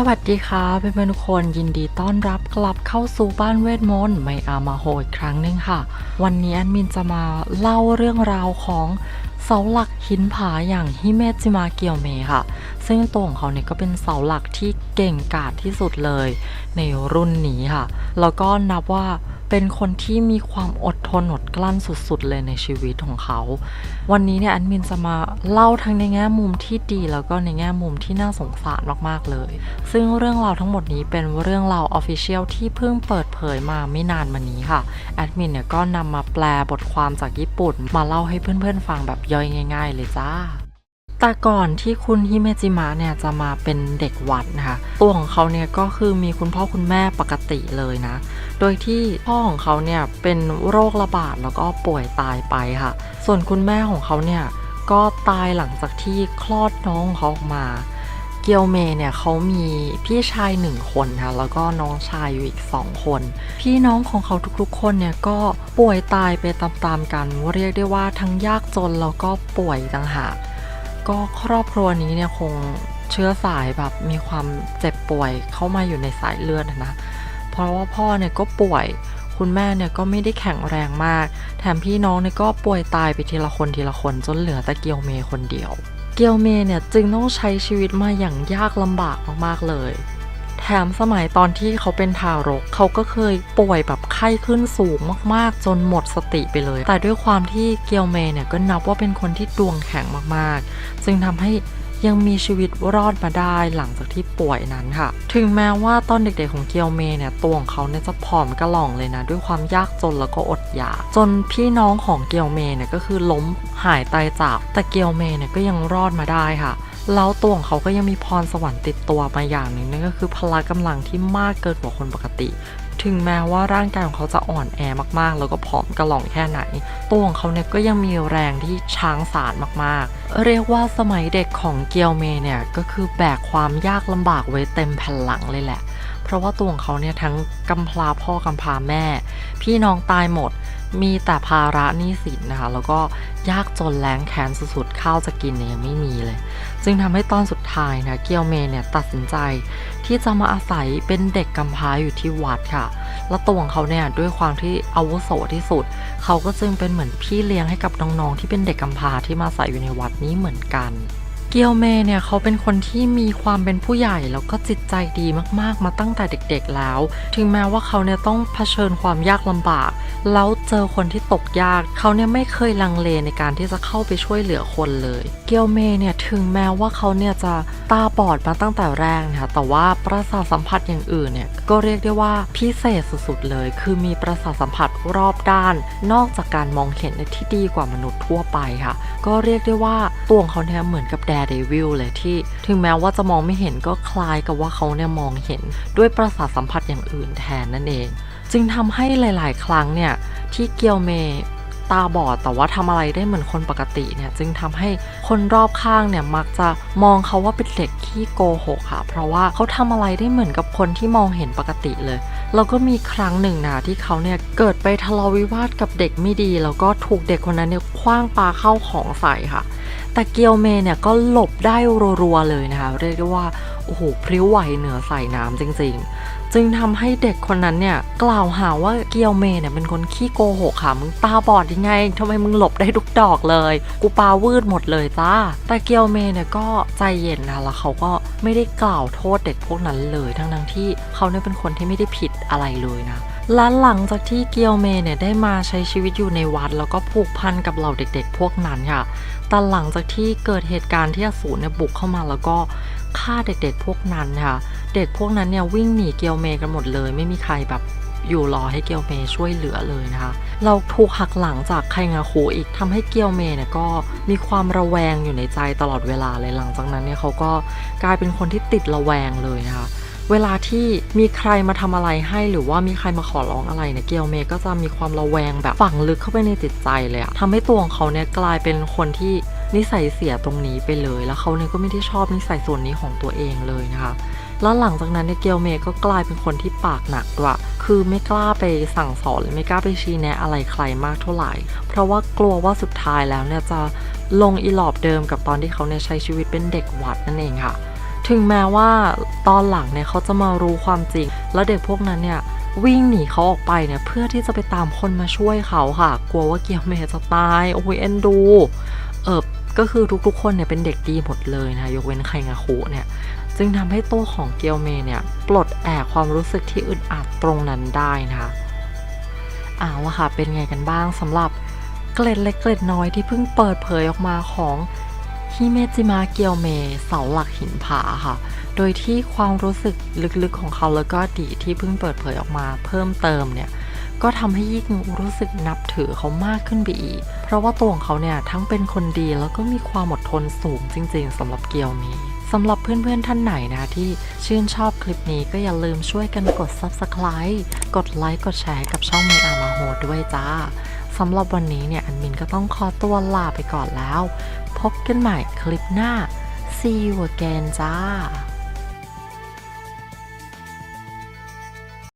สวัสดีค่ะเพื่อนๆทุกคนยินดีต้อนรับกลับเข้าสู่บ้านเวทมนต์ไมอามาโฮอีกครั้งหนึ่งค่ะ วันนี้แอดมินจะมาเล่าเรื่องราวของเสาหลักหินผาอย่างฮิเมจิมาเกียวเมค่ะ ซึ่งตัวของเขาเนี่ยก็เป็นเสาหลักที่เก่งกาจที่สุดเลย ในรุ่นนี้ค่ะ แล้วก็นับว่า เป็นคนที่มีความอดทนอดกลั้นสุดๆ เลยในชีวิตของเขา วันนี้เนี่ยแอดมินจะมาเล่าทั้งในแง่มุมที่ดี แล้วก็ในแง่มุมที่น่าสงสารมากๆเลย ซึ่งเรื่องราวทั้งหมดนี้เป็นเรื่องราวออฟฟิเชียลที่เพิ่งเปิดเผยมาไม่นานมานี้ค่ะ แอดมินเนี่ยก็นำมาแปลบทความจากญี่ปุ่น มาเล่าให้เพื่อนๆฟังแบบย่อยง่าย ๆ เลยจ้า แต่ก่อนที่คุณฮิเมจิมะเนี่ยจะมาเป็นเด็กวัดนะคะ ตัวของเขาเนี่ยก็คือมีคุณพ่อคุณแม่ปกติเลยนะ โดยที่พ่อของเขาเนี่ยเป็นโรคระบาดแล้วก็ป่วยตายไปค่ะ ส่วนคุณแม่ของเขาเนี่ยก็ตายหลังจากที่คลอดน้องเขาออกมา เกียวเมเนี่ยเขามีพี่ชายหนึ่งคนค่ะแล้วก็น้องชายอยู่อีกสองคน พี่น้องของเขาทุกๆ คนเนี่ยก็ป่วยตายไปตามๆกันเรียกได้ว่าทั้งยากจนแล้วก็ป่วยต่างหาก ก็ครอบครัวนี้เนี่ยคงเชื้อสายแบบมีความเจ็บป่วยเข้ามาอยู่ในสายเลือดนะ เพราะว่าพ่อเนี่ยก็ป่วยคุณแม่เนี่ยก็ไม่ได้แข็งแรงมาก แถมพี่น้องเนี่ยก็ป่วยตายไปทีละคนทีละคนจนเหลือแต่เกียวเมย์คนเดียว เกียวเมย์เนี่ยจึงต้องใช้ชีวิตมาอย่างยากลำบากมากๆเลย ถมสมัยตอนที่เขาเป็นทารก เขาก็เคยป่วยแบบไข้ขึ้นสูงมากๆ จนหมดสติไปเลย แต่ด้วยความที่เกียวเมเนี่ยก็นับว่าเป็นคนที่ดวงแข็งมากๆ จึงทำให้ยังมีชีวิตรอดมาได้หลังจากที่ป่วยนั้นค่ะ ถึงแม้ว่าตอนเด็กๆของเกียวเมเนี่ยตัวของเขาเนี่ยจะผอมกระหล่องเลยนะ ด้วยความยากจนแล้วก็อดอยาก จนพี่น้องของเกียวเมเนี่ยก็คือล้มหายตายจาก แต่เกียวเมเนี่ยก็ยังรอดมาได้ค่ะ แล้วตัวของเขาก็ยังมีพรสวรรค์ติดตัวมาอย่างหนึ่งนั่นก็คือพละกำลังที่มากเกินกว่าคนปกติ ถึงแม้ว่าร่างกายของเขาจะอ่อนแอมากๆ แล้วก็ผอมกระหล่องแค่ไหน ตัวของเขาเนี่ยก็ยังมีแรงที่ช้างสารมากๆ เรียกว่าสมัยเด็กของเกียวเมเนี่ยก็คือแบกความยากลำบากไว้เต็มแผ่นหลังเลยแหละ เพราะว่าตัวของเขาเนี่ยทั้งกำพร้าพ่อกำพร้าแม่ พี่น้องตายหมด มีแต่ภาระหนี้สินนะคะ แล้วก็ยากจนแรงแค้นสุดๆ ข้าวจะกินเนี่ยยังไม่มีเลย จึงทำให้ตอนสุดท้ายนะเกียวเมเนี่ยตัดสินใจ ที่จะมาอาศัยเป็นเด็กกำพร้าอยู่ที่วัดค่ะ แล้วตัวของเขาเนี่ยด้วยความที่อาวุโสที่สุด เขาก็จึงเป็นเหมือนพี่เลี้ยงให้กับน้องๆที่เป็นเด็กกำพร้าที่มาอาศัยอยู่ในวัดนี้เหมือนกัน เกียวเมเนี่ยเขาเป็นคนที่มีความเป็นผู้ใหญ่แล้วก็จิตใจดีมากๆ มาตั้งแต่เด็กๆแล้ว ถึงแม้ว่าเขาเนี่ยต้องเผชิญความยากลำบาก แล้วเจอคนที่ตกยากเขาเนี่ยไม่เคยลังเลในการที่จะเข้าไปช่วยเหลือคนเลย เกียวเมเนี่ยถึงแม้ว่าเขาเนี่ยจะตาบอดมาตั้งแต่แรกนะคะแต่ว่าประสาทสัมผัสอย่างอื่นเนี่ยก็เรียกได้ว่าพิเศษสุดๆเลย คือมีประสาทสัมผัสรอบด้าน นอกจากการมองเห็นในที่ดีกว่ามนุษย์ทั่วไปค่ะ ก็เรียกได้ว่าตัวของเขาเนี่ยเหมือนกับแดร์เดวิลเลยที่ ถึงแม้ว่าจะมองไม่เห็นก็คล้ายกับว่าเขาเนี่ยมองเห็น ด้วยประสาทสัมผัสอย่างอื่นแทนนั่นเอง จึงทำให้หลาย ๆ ครั้งเนี่ยที่เกียวเมตาบอดแต่ว่าทำอะไรได้เหมือนคนปกติเนี่ยจึงทำให้คนรอบข้างเนี่ยมักจะมองเขาว่าเป็นเด็กขี้โกหกค่ะ เพราะว่าเขาทำอะไรได้เหมือนกับคนที่มองเห็นปกติเลยแล้วก็มีครั้งหนึ่งนะที่เขาเนี่ยเกิดไปทะเลาะวิวาทกับเด็กไม่ดี แล้วก็ถูกเด็กคนนั้นเนี่ยคว้างปาเข้าของใส่ค่ะ แต่เกียวเมเนี่ยก็หลบได้รัวๆเลยนะคะ เรียกได้ว่า โอ้โหพริ้วไหวเหนือใส่น้ำจริงๆ จึงทำให้เด็กคนนั้นเนี่ย กล่าวหาว่าเกียวเมเนี่ยเป็นคนขี้โกหกค่ะ มึงตาบอดยังไงทำไมมึงหลบได้ทุกดอกเลย กูปาวืดหมดเลยจ้า แต่เกียวเมเนี่ยก็ใจเย็นนะแล้วเขาก็ไม่ได้กล่าวโทษเด็กพวกนั้นเลย ทั้งๆที่เขาเนี่ยเป็นคนที่ไม่ได้ผิดอะไรเลยนะ และหลังจากที่เกียวเมเนี่ยได้มาใช้ชีวิตอยู่ในวัด แล้วก็ผูกพันกับเหล่าเด็กๆ พวกนั้นค่ะ แต่หลังจากที่เกิดเหตุการณ์ที่อสูรเนี่ยบุกเข้ามาแล้วก็ฆ่าเด็กๆ พวกนั้นค่ะ เด็กพวกนั้นเนี่ยวิ่งหนีเกียวเมกันหมดเลย ไม่มีใครแบบอยู่รอให้เกียวเมช่วยเหลือเลยนะคะ เราถูกหักหลังจากไคงาคูอีกทำให้เกียวเมเนี่ยก็มีความระแวงอยู่ในใจตลอดเวลาเลยหลังจากนั้นเนี่ยเขาก็กลายเป็นคนที่ติดระแวงเลยนะคะ เวลาที่มีใครมาทำอะไรให้หรือว่ามีใครมาขอร้องอะไรเนี่ยเกียวเมก็จะมีความระแวงแบบฝังลึกเข้าไปในจิตใจเลยอะทำให้ตัวของเขาเนี่ยกลายเป็นคนที่นิสัยเสียตรงนี้ไปเลย แล้วเขาเนี่ยก็ไม่ได้ชอบนิสัยส่วนนี้ของตัวเองเลยนะคะแล้วหลังจากนั้นเนี่ยเกียวเมก็กลายเป็นคนที่ปากหนักด้วยคือไม่กล้าไปสั่งสอนหรือไม่กล้าไปชี้แนะอะไรใครมากเท่าไหร่ เพราะว่ากลัวว่าสุดท้ายแล้วเนี่ยจะลงอีหลอบเดิมกับตอนที่เขาเนี่ยใช้ชีวิตเป็นเด็กวัดนั่นเองค่ะ ถึงแม้ว่าตอนหลังเนี่ยเขาจะมารู้ความจริง แล้วเด็กพวกนั้นเนี่ยวิ่งหนีเขาออกไปเนี่ยเพื่อที่จะไปตามคนมาช่วยเขาค่ะ กลัวว่าเกียวเมย์จะตายโอ้ยเอ็นดูเออก็คือทุกๆ คนเนี่ยเป็นเด็กดีหมดเลยนะยกเว้นไคงาคุเนี่ยจึงทำให้ตัวของเกียวเมย์เนี่ยปลดแอกความรู้สึกที่อึดอัดตรงนั้นได้นะคะเอาละค่ะเป็นไงกันบ้างสำหรับเกล็ดเล็กเกล็ดน้อยที่เพิ่งเปิดเผยออกมาของ ฮิเมจิมะเกียวเมเสาหลักหินผาค่ะ โดยที่ความรู้สึกลึกๆของเขาแล้วก็ดีที่เพิ่งเปิดเผยออกมาเพิ่มเติมเนี่ยก็ทำให้ยิ่งรู้สึกนับถือเขามากขึ้นไปอีก เพราะว่าตัวของเขาเนี่ยทั้งเป็นคนดีแล้วก็มีความอดทนสูงจริง ๆสำหรับเกียวมีสำหรับเพื่อนๆท่านไหนนะที่ชื่นชอบคลิปนี้ก็อย่าลืมช่วยกันกด subscribe กดไลค์กดแชร์กับช่องเมอามาโฮด้วยจ้า สำหรับวันนี้เนี่ยอันมินก็ต้องขอตัวลาไปก่อนแล้ว พบกันใหม่คลิปหน้า see you again จ้า